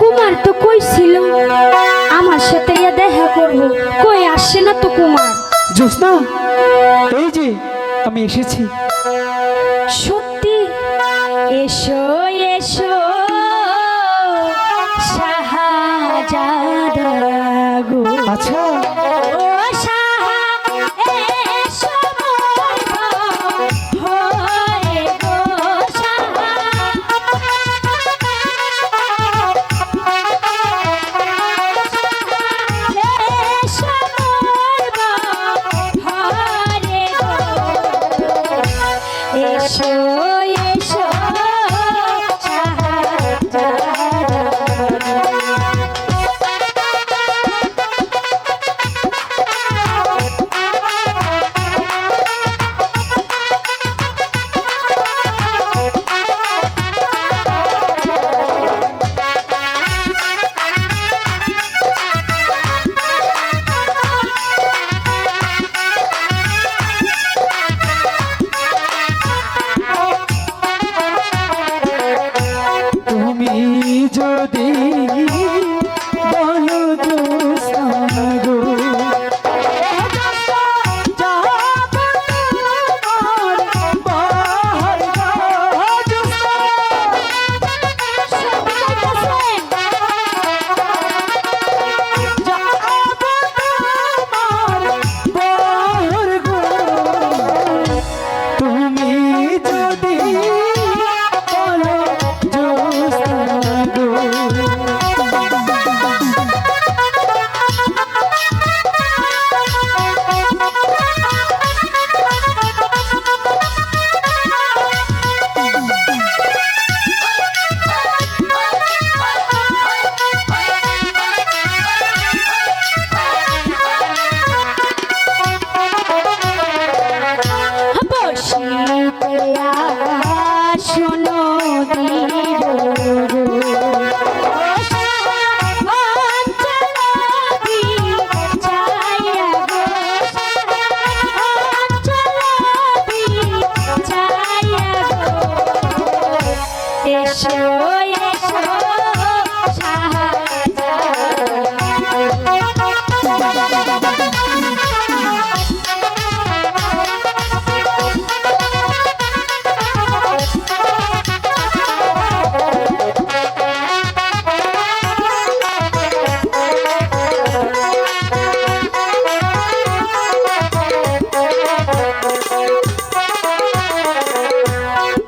কুমার তো কই ছিল আমার সাথে ইয়া দেখা করব। কই আসছে না তো কুমার? জোসনা এই যে আমি এসেছি। সত্যি? এসো এসো সাহাজাদা গো। আচ্ছা এসো যদি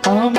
আমি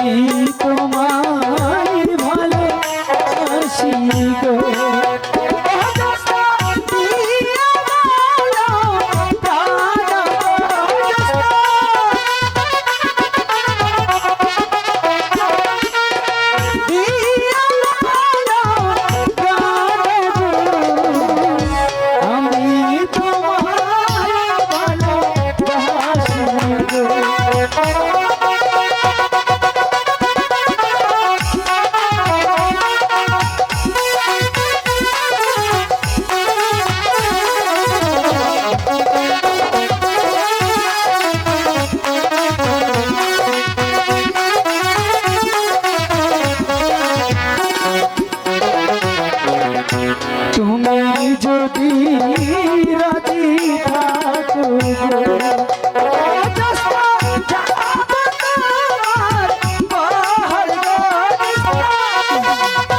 Thank you.